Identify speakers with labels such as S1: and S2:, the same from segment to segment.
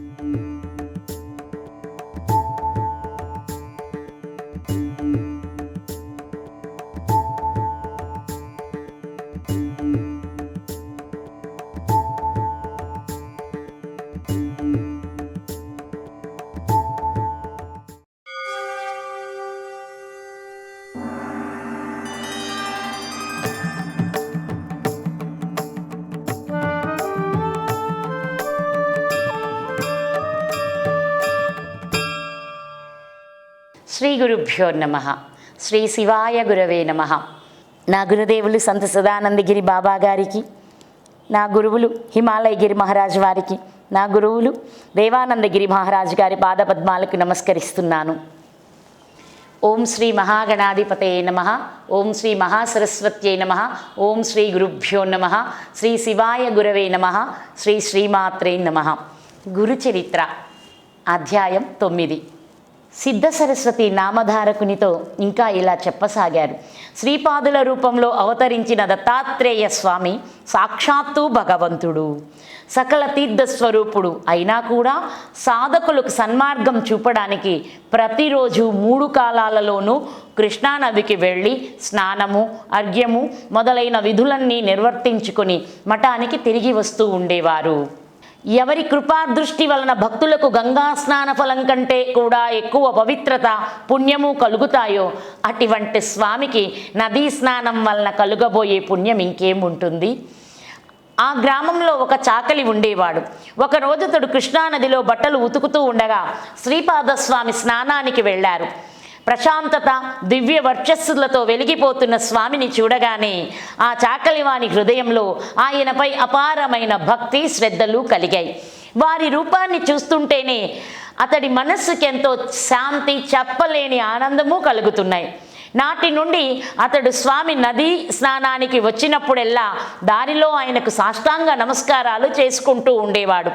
S1: Thank you. Shri గురుభ్యో నమ. శ్రీ శివాయ గురవే నమ. నా గురుదేవులు సంత సదానందగిరి బాబా గారికి నా గురువులు హిమాలయగిరి మహారాజు వారికి నా గురువులు దేవానందగిరి మహారాజు గారి పాదపద్మాలకు నమస్కరిస్తున్నాను. ఓం శ్రీ మహాగణాధిపతే నమ. ఓం శ్రీ మహాసరస్వత్యై నమ. ఓం శ్రీ గురుభ్యో నమ. శ్రీ శివాయ గురవే నమ. శ్రీ శ్రీమాత్రే నమ. గురుచరిత్ర అధ్యాయం తొమ్మిది. సిద్ధ సరస్వతి నామధారకునితో ఇంకా ఇలా చెప్పసాగారు. శ్రీపాదుల రూపంలో అవతరించిన దత్తాత్రేయ స్వామి సాక్షాత్తు భగవంతుడు. సకల తీర్థ స్వరూపుడు అయినా కూడా సాధకులకు సన్మార్గం చూపడానికి ప్రతిరోజు మూడు కాలాలలోనూ కృష్ణానదికి వెళ్ళి స్నానము అర్ఘ్యము మొదలైన విధులన్నీ నిర్వర్తించుకొని మఠానికి తిరిగి వస్తూ ఉండేవారు. ఎవరి కృపాదృష్టి వలన భక్తులకు గంగా స్నాన ఫలం కంటే కూడా ఎక్కువ పవిత్రత పుణ్యము కలుగుతాయో అటువంటి స్వామికి నదీ స్నానం వలన కలుగబోయే పుణ్యం ఇంకేముంటుంది? ఆ గ్రామంలో ఒక చాకలి ఉండేవాడు. ఒకరోజు అతడు కృష్ణానదిలో బట్టలు ఉతుకుతూ ఉండగా శ్రీపాదస్వామి స్నానానికి వెళ్ళారు. ప్రశాంతత దివ్య వర్చస్సులతో వెలిగిపోతున్న స్వామిని చూడగానే ఆ చాకలివాణి హృదయంలో ఆయనపై అపారమైన భక్తి శ్రద్ధలు కలిగాయి. వారి రూపాన్ని చూస్తుంటేనే అతడి మనస్సుకెంతో శాంతి చెప్పలేని ఆనందము కలుగుతున్నాయి. నాటి నుండి అతడు స్వామి నదీ స్నానానికి వచ్చినప్పుడెల్లా దారిలో ఆయనకు సాష్టాంగ నమస్కారాలు చేసుకుంటూ ఉండేవాడు.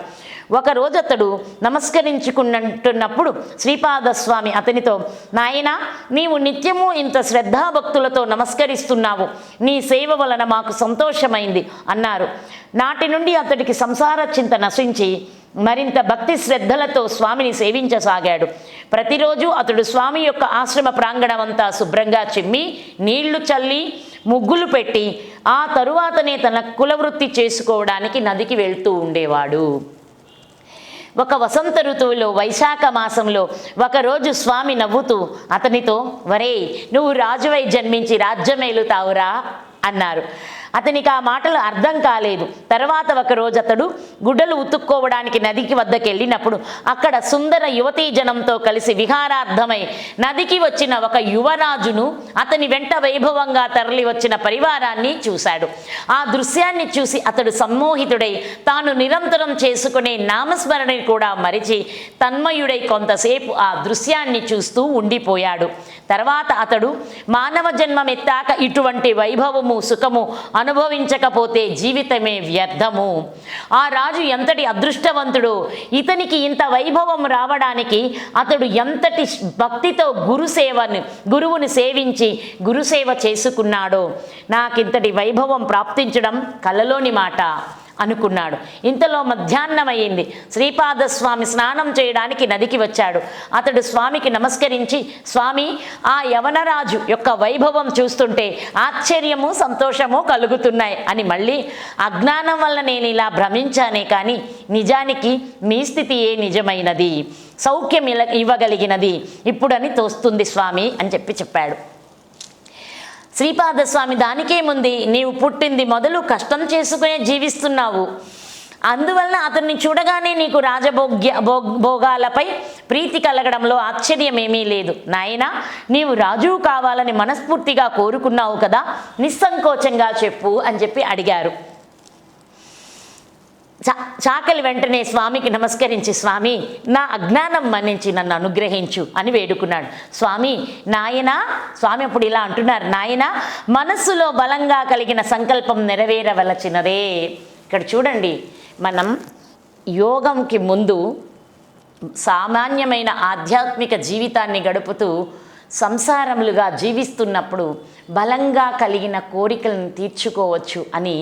S1: ఒకరోజు అతడు నమస్కరించుకున్నట్టున్నప్పుడు శ్రీపాద స్వామి అతనితో నాయన నీవు నిత్యము ఇంత శ్రద్ధాభక్తులతో నమస్కరిస్తున్నావు. నీ సేవ వలన మాకు సంతోషమైంది అన్నారు. నాటి నుండి అతడికి సంసార చింత నశించి మరింత భక్తి శ్రద్ధలతో స్వామిని సేవించసాగాడు. ప్రతిరోజు అతడు స్వామి యొక్క ఆశ్రమ ప్రాంగణమంతా శుభ్రంగా చిమ్మి నీళ్ళు చల్లి ముగ్గులు పెట్టి ఆ తరువాతనే తన కులవృత్తి చేసుకోవడానికి నదికి వెళ్తూ ఉండేవాడు. ఒక వసంత ఋతువులో వైశాఖ మాసంలో ఒకరోజు స్వామి నవ్వుతూ అతనితో వరే నువ్వు రాజువై జన్మించి రాజ్యమేలుతావురా? అన్నారు. అతనికి ఆ మాటలు అర్థం కాలేదు. తర్వాత ఒకరోజు అతడు గుడ్డలు ఉతుక్కోవడానికి నదికి వద్దకు వెళ్ళినప్పుడు అక్కడ సుందర యువతీ జనంతో కలిసి విహారార్థమై నదికి వచ్చిన ఒక యువరాజును అతని వెంట వైభవంగా తరలి వచ్చిన పరివారాన్ని చూశాడు. ఆ దృశ్యాన్ని చూసి అతడు సమ్మోహితుడై తాను నిరంతరం చేసుకునే నామస్మరణని కూడా మరిచి తన్మయుడై కొంతసేపు ఆ దృశ్యాన్ని చూస్తూ ఉండిపోయాడు. తర్వాత అతడు మానవ జన్మమెత్తాక ఇటువంటి వైభవము సుఖము అనుభవించకపోతే జీవితమే వ్యర్థము. ఆ రాజు ఎంతటి అదృష్టవంతుడు? ఇతనికి ఇంత వైభవం రావడానికి అతడు ఎంతటి భక్తితో గురుసేవను గురువుని సేవించి గురుసేవ చేసుకున్నాడో? నాకింతటి వైభవం ప్రాప్తించడం కలలోని మాట. అనుకున్నాడు. ఇంతలో మధ్యాహ్నం అయ్యింది శ్రీపాదస్వామి స్నానం చేయడానికి నదికి వచ్చాడు. అతడు స్వామికి నమస్కరించి స్వామి ఆ యవనరాజు యొక్క వైభవం చూస్తుంటే ఆశ్చర్యము సంతోషము కలుగుతున్నాయి అని మళ్ళీ అజ్ఞానం వల్ల నేను ఇలా భ్రమించానే కానీ నిజానికి మీ స్థితి ఏ నిజమైనది? సౌఖ్యం ఇవ్వగలిగినది? ఇప్పుడని తోస్తుంది స్వామి అని చెప్పి చెప్పాడు. శ్రీపాదస్వామి దానికేముంది నీవు పుట్టింది మొదలు కష్టం చేసుకునే జీవిస్తున్నావు. అందువలన అతన్ని చూడగానే నీకు రాజభోగ్య భో భోగాలపై ప్రీతి కలగడంలో ఆశ్చర్యమేమీ లేదు. నాయనా నీవు రాజువు కావాలని మనస్ఫూర్తిగా కోరుకున్నావు కదా నిస్సంకోచంగా చెప్పు అని చెప్పి అడిగారు. చా చాకలి వెంటనే స్వామికి నమస్కరించి స్వామి నా అజ్ఞానం మన్నించి నన్ను అనుగ్రహించు అని వేడుకున్నాడు. స్వామి నాయన స్వామి అప్పుడు ఇలా అంటున్నారు నాయన మనస్సులో బలంగా కలిగిన సంకల్పం నెరవేరవలచినదే. ఇక్కడ చూడండి మనం యోగంకి ముందు సామాన్యమైన ఆధ్యాత్మిక జీవితాన్ని గడుపుతూ సంసారములుగా జీవిస్తున్నప్పుడు బలంగా కలిగిన కోరికలను తీర్చుకోవచ్చు అని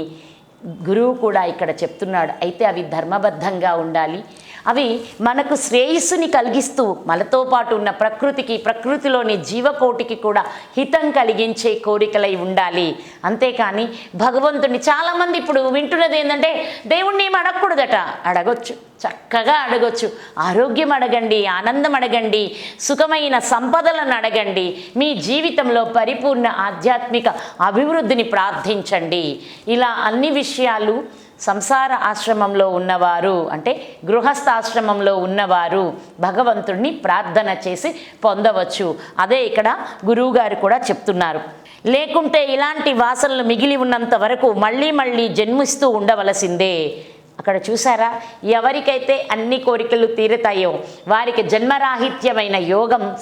S1: గురువు కూడా ఇక్కడ చెప్తున్నాడు అయితే అవి ధర్మబద్ధంగా ఉండాలి. అవి మనకు శ్రేయస్సుని కలిగిస్తూ మనతో పాటు ఉన్న ప్రకృతికి ప్రకృతిలోని జీవకోటికి కూడా హితం కలిగించే కోరికలై ఉండాలి. అంతేకాని భగవంతుని చాలామంది ఇప్పుడు వింటున్నది ఏంటంటే దేవుణ్ణి ఏం అడగకూడదట? అడగొచ్చు. చక్కగా అడగొచ్చు. ఆరోగ్యం అడగండి ఆనందం అడగండి సుఖమైన సంపదలను అడగండి మీ జీవితంలో పరిపూర్ణ ఆధ్యాత్మిక అభివృద్ధిని ప్రార్థించండి. ఇలా అన్ని విషయాలు సంసార ఆశ్రమంలో ఉన్నవారు అంటే గృహస్థాశ్రమంలో ఉన్నవారు భగవంతుడిని ప్రార్థన చేసి పొందవచ్చు. అదే ఇక్కడ గురువుగారు కూడా చెప్తున్నారు. లేకుంటే ఇలాంటి వాసనలు మిగిలి ఉన్నంత వరకు మళ్ళీ మళ్ళీ జన్మిస్తూ ఉండవలసిందే. అక్కడ చూసారా ఎవరికైతే అన్ని కోరికలు తీరుతాయో వారికి జన్మరాహిత్యమైన యోగం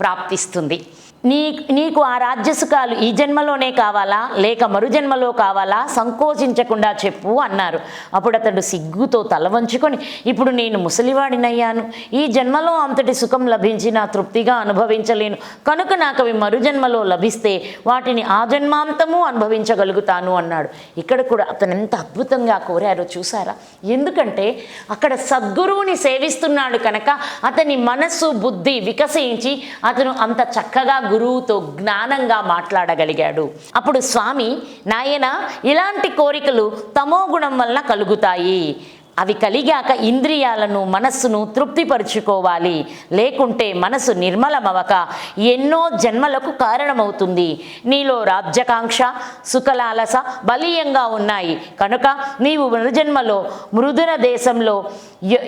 S1: ప్రాప్తిస్తుంది. నీ నీకు ఆ రాజ్యసుఖాలు ఈ జన్మలోనే కావాలా? లేక మరుజన్మలో కావాలా? సంకోచించకుండా చెప్పు అన్నారు. అప్పుడు అతడు సిగ్గుతో తల వంచుకొని ఇప్పుడు నేను ముసలివాడినయ్యాను. ఈ జన్మలో అంతటి సుఖం లభించినా తృప్తిగా అనుభవించలేను. కనుక నాకు అవి మరుజన్మలో లభిస్తే వాటిని ఆ జన్మాంతము అనుభవించగలుగుతాను అన్నాడు. ఇక్కడ కూడా అతను ఎంత అద్భుతంగా కోరారో చూసారా? ఎందుకంటే అక్కడ సద్గురువుని సేవిస్తున్నాడు కనుక అతని మనస్సు బుద్ధి వికసించి అతను అంత చక్కగా గురువుతో జ్ఞానంగా మాట్లాడగలిగాడు. అప్పుడు స్వామి నాయన ఇలాంటి కోరికలు తమో గుణం వలన కలుగుతాయి. అవి కలిగాక ఇంద్రియాలను మనస్సును తృప్తిపరుచుకోవాలి. లేకుంటే మనసు నిర్మలమవక ఎన్నో జన్మలకు కారణమవుతుంది. నీలో రాజ్యకాంక్ష సుఖలాలస బలీయంగా ఉన్నాయి. కనుక నీవు మృజన్మలో మృదున దేశంలో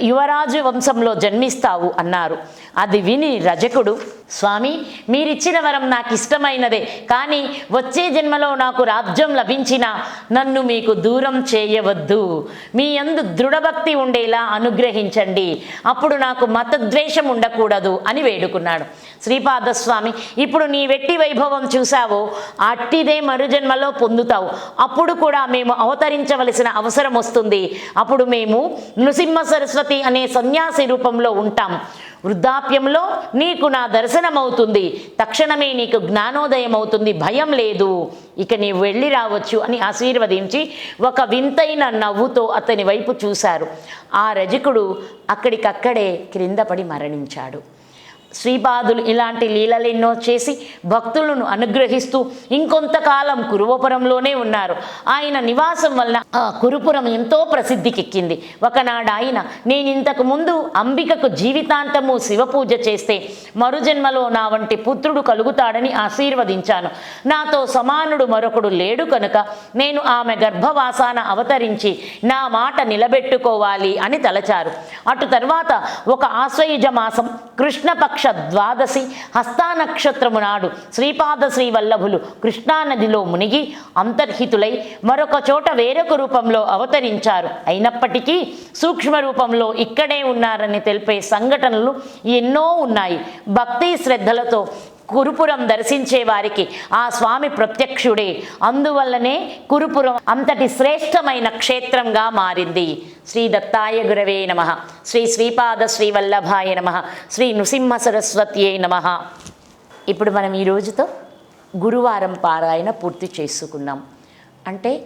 S1: యువరాజు వంశంలో జన్మిస్తావు అన్నారు. అది విని రజకుడు స్వామి మీరిచ్చిన వరం నాకు ఇష్టమైనదే కానీ వచ్చే జన్మలో నాకు రాజ్యం లభించినా నన్ను మీకు దూరం చేయవద్దు. మీ అందు భక్తి ఉండేలా అనుగ్రహించండి. అప్పుడు నాకు మతద్వేషం ఉండకూడదు అని వేడుకున్నాడు. శ్రీపాదస్వామి ఇప్పుడు నీ వెట్టి వైభవం చూసావో అట్టిదే మరుజన్మలో పొందుతావు. అప్పుడు కూడా మేము అవతరించవలసిన అవసరం వస్తుంది. అప్పుడు మేము నృసింహ సరస్వతి అనే సన్యాసి రూపంలో ఉంటాం. వృద్ధాప్యంలో నీకు నా దర్శనం అవుతుంది తక్షణమే నీకు జ్ఞానోదయం అవుతుంది భయం లేదు. ఇక నీవు వెళ్ళి రావచ్చు అని ఆశీర్వదించి ఒక వింతైన నవ్వుతో అతని వైపు చూశారు. ఆ రజకుడు అక్కడికక్కడే క్రింద పడి మరణించాడు. శ్రీపాదులు ఇలాంటి లీలలెన్నో చేసి భక్తులను అనుగ్రహిస్తూ ఇంకొంతకాలం కురువపురంలోనే ఉన్నారు. ఆయన నివాసం వలన ఆ కురుపురం ఎంతో ప్రసిద్ధికెక్కింది. ఒకనాడు ఆయన నేను ఇంతకు ముందు అంబికకు జీవితాంతము శివపూజ చేస్తే మరుజన్మలో నా వంటి పుత్రుడు కలుగుతాడని ఆశీర్వదించాను. నాతో సమానుడు మరొకడు లేడు కనుక నేను ఆమె గర్భవాసాన అవతరించి నా మాట నిలబెట్టుకోవాలి అని తలచారు. అటు తర్వాత ఒక ఆశ్వయుజ మాసం కృష్ణపక్ష ద్వాదశి హస్తానక్షత్రము నాడు శ్రీపాద శ్రీవల్లభులు కృష్ణానదిలో మునిగి అంతర్హితులై మరొక చోట వేరొక రూపంలో అవతరించారు. అయినప్పటికీ సూక్ష్మ రూపంలో ఇక్కడే ఉన్నారని తెలిపే సంఘటనలు ఎన్నో ఉన్నాయి. భక్తి శ్రద్ధలతో కురుపురం దర్శించే వారికి ఆ స్వామి ప్రత్యక్షుడే. అందువల్లనే కురుపురం అంతటి శ్రేష్టమైన క్షేత్రంగా మారింది. శ్రీ దత్తాయ గురవే నమ. శ్రీ శ్రీపాద శ్రీవల్లభాయ నమ. శ్రీ నృసింహ సరస్వత్యే నమ. ఇప్పుడు మనం ఈ రోజుతో గురువారం పారాయణ పూర్తి చేసుకున్నాం. అంటే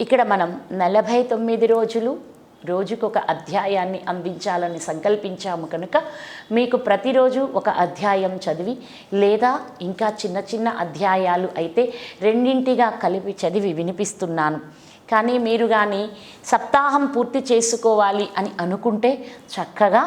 S1: ఇక్కడ మనం నలభై తొమ్మిది రోజులు రోజుకొక అధ్యాయాన్ని అందించాలని సంకల్పించాము కనుక మీకు ప్రతిరోజు ఒక అధ్యాయం చదివి లేదా ఇంకా చిన్న చిన్న అధ్యాయాలు అయితే రెండింటిగా కలిపి చదివి వినిపిస్తున్నాను. కానీ మీరు కానీ సప్తాహం పూర్తి చేసుకోవాలి అని అనుకుంటే చక్కగా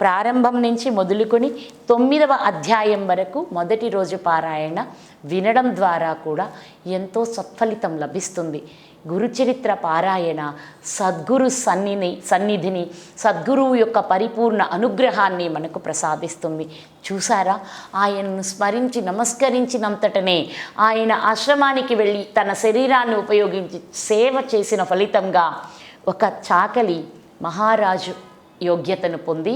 S1: ప్రారంభం నుంచి మొదలుకొని తొమ్మిదవ అధ్యాయం వరకు మొదటి రోజు పారాయణ వినడం ద్వారా కూడా ఎంతో సత్ఫలితం లభిస్తుంది. గురుచరిత్ర పారాయణ సద్గురు సన్నిని సన్నిధిని సద్గురువు యొక్క పరిపూర్ణ అనుగ్రహాన్ని మనకు ప్రసాదిస్తుంది. చూసారా ఆయనను స్మరించి నమస్కరించినంతటనే ఆయన ఆశ్రమానికి వెళ్ళి తన శరీరాన్ని ఉపయోగించి సేవ చేసిన ఫలితంగా ఒక చాకలి మహారాజు యోగ్యతను పొంది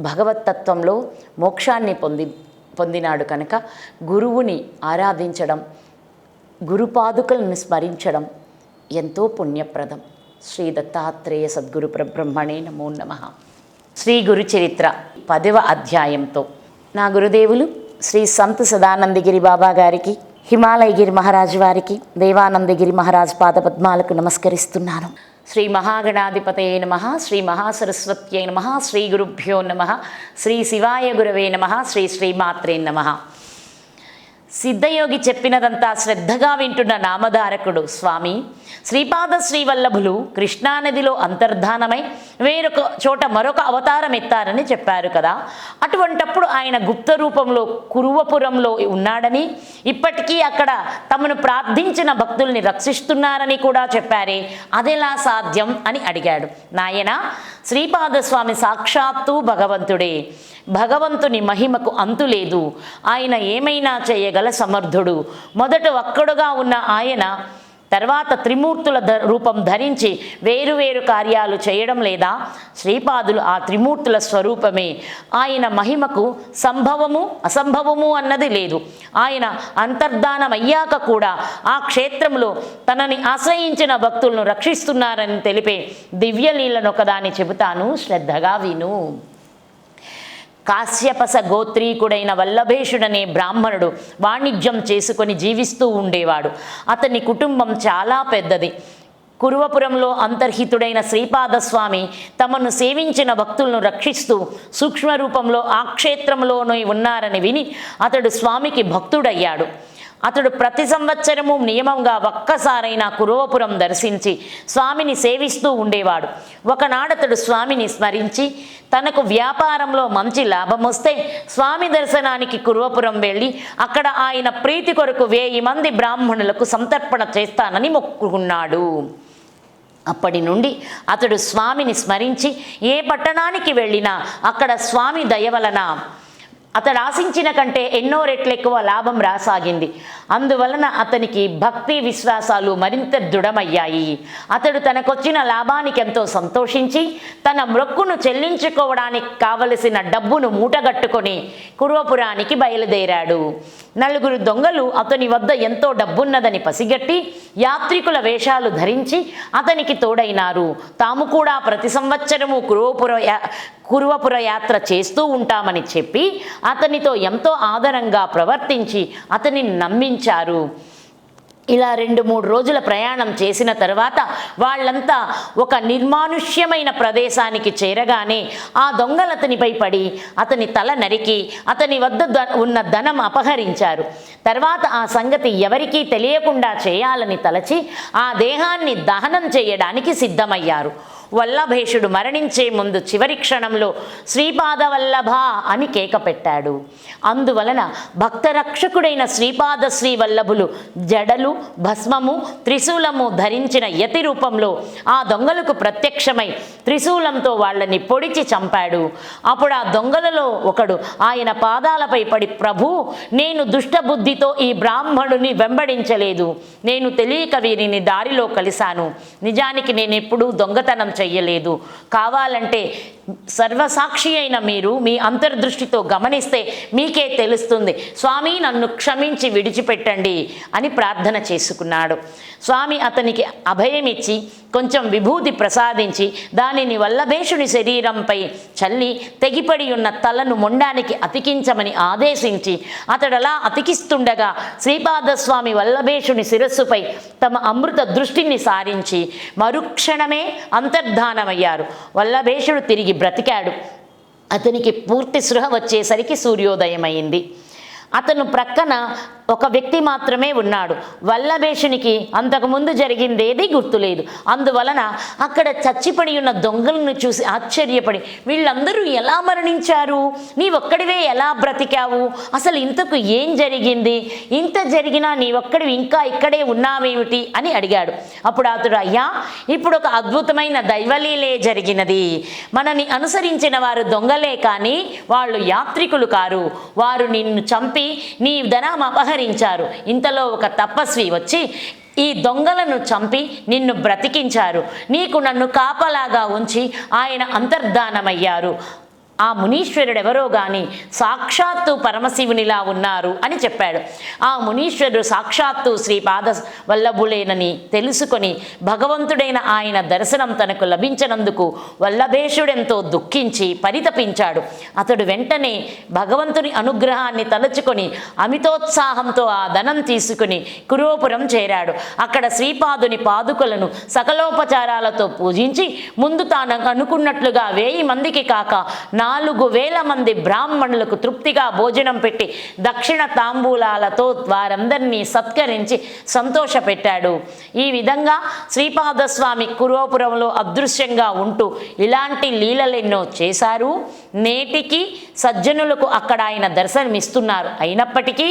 S1: భగవతత్వంలో మోక్షాన్ని పొంది పొందినాడు కనుక గురువుని ఆరాధించడం గురుపాదుకలను స్మరించడం ఎంతో పుణ్యప్రదం. శ్రీ దత్తాత్రేయ సద్గురు ప్రబ్రహ్మణే నమో నమ. శ్రీ గురు చరిత్ర పదవ అధ్యాయంతో. నా గురుదేవులు శ్రీ సంత్ సదానందగిరి బాబా గారికి హిమాలయగిరి మహారాజు వారికి దేవానందగిరి మహారాజ్ పాదపద్మాలకు నమస్కరిస్తున్నాను. శ్రీ మహాగణాధిపతయ నమ శ్రీ మహాసరస్వత్యై నమ శ్రీ గురుభ్యో నమ శ్రీ శివాయ గురవే నమ శ్రీ శ్రీమాత్రే నమ. సిద్ధయోగి చెప్పినదంతా శ్రద్ధగా వింటున్న నామధారకుడు స్వామి. శ్రీపాద శ్రీవల్లభులు కృష్ణానదిలో అంతర్ధానమై వేరొక చోట మరొక అవతారం ఎత్తారని చెప్పారు కదా. అటువంటప్పుడు ఆయన గుప్త రూపంలో కురువపురంలో ఉన్నాడని ఇప్పటికీ అక్కడ తమను ప్రార్థించిన భక్తుల్ని రక్షిస్తున్నారని కూడా చెప్పారే. అదెలా సాధ్యం అని అడిగాడు. నాయన శ్రీపాదస్వామి సాక్షాత్తు భగవంతుడే. భగవంతుని మహిమకు అంతులేదు. ఆయన ఏమైనా చేయగ గల సమర్థుడు. మొదట ఒక్కడుగా ఉన్న ఆయన తర్వాత త్రిమూర్తుల ధ రూపం ధరించి వేరువేరు కార్యాలు చేయడం లేదా శ్రీపాదులు ఆ త్రిమూర్తుల స్వరూపమే. ఆయన మహిమకు సంభవము అసంభవము అన్నది లేదు. ఆయన అంతర్ధానమయ్యాక కూడా ఆ క్షేత్రంలో తనని ఆశ్రయించిన భక్తులను రక్షిస్తున్నారని తెలిపే దివ్యలీలను ఒకదాన్ని చెబుతాను. శ్రద్ధగా విను. కాశ్యపస గోత్రీకుడైన వల్లభేషుడనే బ్రాహ్మణుడు వాణిజ్యం చేసుకొని జీవిస్తూ ఉండేవాడు. అతని కుటుంబం చాలా పెద్దది. కురువపురంలో అంతర్హితుడైన శ్రీపాదస్వామి తమను సేవించిన భక్తులను రక్షిస్తూ సూక్ష్మ రూపంలో ఆ క్షేత్రంలోనే ఉన్నారని విని అతడు స్వామికి భక్తుడయ్యాడు. అతడు ప్రతి సంవత్సరము నియమంగా ఒక్కసారైనా కురువపురం దర్శించి స్వామిని సేవిస్తూ ఉండేవాడు. ఒకనాడతడు స్వామిని స్మరించి తనకు వ్యాపారంలో మంచి లాభం వస్తే స్వామి దర్శనానికి కురువపురం వెళ్ళి అక్కడ ఆయన ప్రీతి కొరకు వేయి మంది బ్రాహ్మణులకు సంతర్పణ చేస్తానని మొక్కుకున్నాడు. అప్పటి నుండి అతడు స్వామిని స్మరించి ఏ పట్టణానికి వెళ్ళినా అక్కడ స్వామి దయ వలన అతడు ఆశించిన కంటే ఎన్నో రెట్లు ఎక్కువ లాభం రాసాగింది. అందువలన అతనికి భక్తి విశ్వాసాలు మరింత దృఢమయ్యాయి. అతడు తనకొచ్చిన లాభానికి ఎంతో సంతోషించి తన మొక్కును చెల్లించుకోవడానికి కావలసిన డబ్బును మూటగట్టుకొని కురువపురానికి బయలుదేరాడు. నలుగురు దొంగలు అతని వద్ద ఎంతో డబ్బున్నదని పసిగట్టి యాత్రికుల వేషాలు ధరించి అతనికి తోడైనారు. తాము కూడా ప్రతి సంవత్సరము కురువపుర కురువపుర యాత్ర చేస్తూ ఉంటామని చెప్పి అతనితో ఎంతో ఆదరంగా ప్రవర్తించి అతనిని నమ్మించారు. ఇలా రెండు మూడు రోజుల ప్రయాణం చేసిన తర్వాత వాళ్ళంతా ఒక నిర్మానుష్యమైన ప్రదేశానికి చేరగానే ఆ దొంగలు అతనిపై పడి అతని తల నరికి అతని వద్ద ద- ఉన్న ధనం అపహరించారు. తర్వాత ఆ సంగతి ఎవరికీ తెలియకుండా చేయాలని తలచి ఆ దేహాన్ని దహనం చేయడానికి సిద్ధమయ్యారు. వల్లభేషుడు మరణించే ముందు చివరి క్షణంలో శ్రీపాద వల్లభ అని కేక పెట్టాడు. అందువలన భక్తరక్షకుడైన శ్రీపాద శ్రీ వల్లభులు జడలు భస్మము త్రిశూలము ధరించిన యతి రూపంలో ఆ దొంగలకు ప్రత్యక్షమై త్రిశూలంతో వాళ్ళని పొడిచి చంపాడు. అప్పుడు ఆ దొంగలలో ఒకడు ఆయన పాదాలపై పడి ప్రభు నేను దుష్టబుద్ధితో ఈ బ్రాహ్మణుని వెంబడించలేదు. నేను తెలియక వీరిని దారిలో కలిశాను. నిజానికి నేను ఎప్పుడూ దొంగతనం చెయ్యలేదు. కావాలంటే సర్వసాక్షి అయిన మీరు మీ అంతర్దృష్టితో గమనిస్తే మీకే తెలుస్తుంది. స్వామి నన్ను క్షమించి విడిచిపెట్టండి అని ప్రార్థన చేసుకున్నాడు. స్వామి అతనికి అభయమిచ్చి కొంచెం విభూతి ప్రసాదించి దానిని వల్లభేషుని శరీరంపై చల్లి తెగిపడి ఉన్న తలను మొండానికి అతికించమని ఆదేశించి అతడలా అతికిస్తుండగా శ్రీపాదస్వామి వల్లభేషుని శిరస్సుపై తమ అమృత దృష్టిని సారించి మరుక్షణమే అంతర్ధానమయ్యారు వల్లభేషుడు తిరిగి బ్రతికాడు. అతనికి పూర్తి సృహ వచ్చేసరికి సూర్యోదయమైంది. అతను ప్రక్కన ఒక వ్యక్తి మాత్రమే ఉన్నాడు. వల్లభేషునికి అంతకుముందు జరిగిందేది గుర్తులేదు. అందువలన అక్కడ చచ్చిపడి ఉన్న దొంగలను చూసి ఆశ్చర్యపడి వీళ్ళందరూ ఎలా మరణించారు? నీ ఒక్కడివే ఎలా బ్రతికావు? అసలు ఇంతకు ఏం జరిగింది? ఇంత జరిగినా నీ ఒక్కడివి ఇంకా ఇక్కడే ఉన్నావేమిటి? అని అడిగాడు. అప్పుడు అతడు అయ్యా ఇప్పుడు ఒక అద్భుతమైన దైవలీలే జరిగినది. మనని అనుసరించిన వారు దొంగలే కానీ వాళ్ళు యాత్రికులు కారు. వారు నిన్ను చంపి నీ ధనం అపహరించారు ఇంతలో ఒక తపస్వి వచ్చి ఈ దొంగలను చంపి నిన్ను బ్రతికించారు. నీకు నన్ను కాపలాగా ఉంచి ఆయన అంతర్ధానమయ్యారు. ఆ మునీశ్వరుడు ఎవరో గాని సాక్షాత్తు పరమశివునిలా ఉన్నారు అని చెప్పాడు. ఆ మునీశ్వరుడు సాక్షాత్తు శ్రీపాద వల్లభులేనని తెలుసుకొని భగవంతుడైన ఆయన దర్శనం తనకు లభించనందుకు వల్లభేషుడెంతో దుఃఖించి పరితపించాడు. అతడు వెంటనే భగవంతుని అనుగ్రహాన్ని తలుచుకొని అమితోత్సాహంతో ఆ ధనం తీసుకుని కురోపురం చేరాడు. అక్కడ శ్రీపాదుని పాదుకలను సకలోపచారాలతో పూజించి ముందు తాను అనుకున్నట్లుగా వేయి మందికి కాక నాలుగు వేల మంది బ్రాహ్మణులకు తృప్తిగా భోజనం పెట్టి దక్షిణ తాంబూలాలతో వారందరినీ సత్కరించి సంతోషపెట్టాడు. ఈ విధంగా శ్రీపాదస్వామి కురోపురంలో అదృశ్యంగా ఉంటూ ఇలాంటి లీలలెన్నో చేశారు. నేటికి సజ్జనులకు అక్కడ ఆయన దర్శనమిస్తున్నారు. అయినప్పటికీ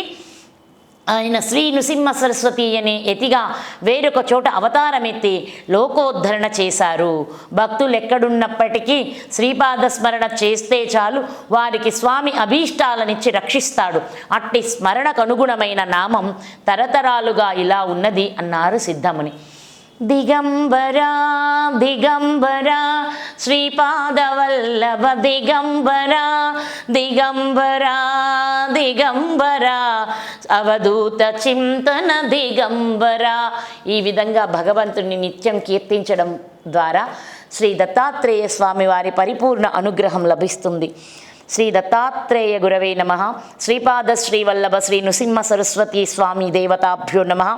S1: ఆయన శ్రీ నృసింహ సరస్వతి అనే ఎతిగా వేరొక చోట అవతారమెత్తి లోకోద్ధరణ చేశారు. భక్తులు ఎక్కడున్నప్పటికీ శ్రీపాద స్మరణ చేస్తే చాలు వారికి స్వామి అభీష్టాలనిచ్చి రక్షిస్తాడు. అట్టి స్మరణకు అనుగుణమైన నామం తరతరాలుగా ఇలా ఉన్నది అన్నారు సిద్ధముని. దిగంబరా దిగంబరా శ్రీపాదవల్లభ దిగంబరా దిగంబరా దిగంబరా అవధూత చింతన దిగంబరా ఈ విధంగా భగవంతుని నిత్యం కీర్తించడం ద్వారా శ్రీ దత్తాత్రేయ స్వామి వారి పరిపూర్ణ అనుగ్రహం లభిస్తుంది. శ్రీ దత్తాత్రేయ గురవే నమ. శ్రీపాద శ్రీవల్లభ శ్రీ నృసింహ సరస్వతి స్వామి దేవతాభ్యో నమ.